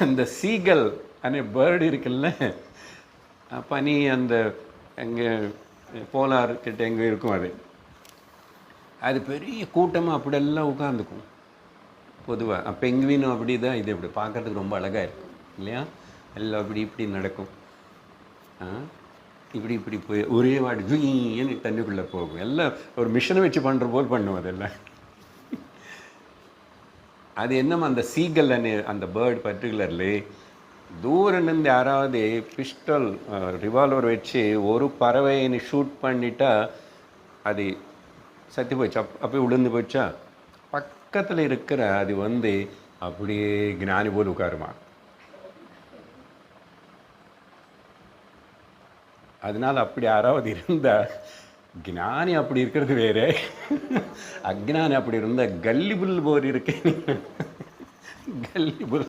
அந்த சீகல் அனே பேர்டு இருக்குல்ல. பனி அந்த எங்கே போலார் கிட்ட எங்கே இருக்கும் அது? அது பெரிய கூட்டமாக அப்படியெல்லாம் உட்காந்துக்கும். பொதுவாக பெங்குவினும் அப்படி தான் இது இப்படி பார்க்கறதுக்கு ரொம்ப அழகாக இருக்கும் இல்லையா? எல்லாம் அப்படி இப்படி நடக்கும். ஆ? இப்படி இப்படி போய் ஒரே வாடி ஜுயின்னு தண்ணிக்குள்ளே போகும். எல்லாம் ஒரு மிஷினை வச்சு பண்ணுற போல் பண்ணும் அதெல்லாம். அது என்னமோ அந்த சீகல் அந்த பேர்டு பர்டிகுலர்லி தூரம் இருந்து யாராவது பிஸ்டல் ரிவால்வர் வச்சு ஒரு பறவையை ஷூட் பண்ணிட்டா அது சத்தி போச்சு அப் அப்படியே விழுந்து போச்சா பக்கத்தில் இருக்கிற அது வந்து அப்படியே ஞானி போல் உட்காருமா. அதனால் அப்படி யாராவது இருந்தால் ஞானி அப்படி இருக்கிறது வேறு. அக்ஞானி அப்படி இருந்தா கல்லிபுல் போர் இருக்கேன் கல்லிபுல்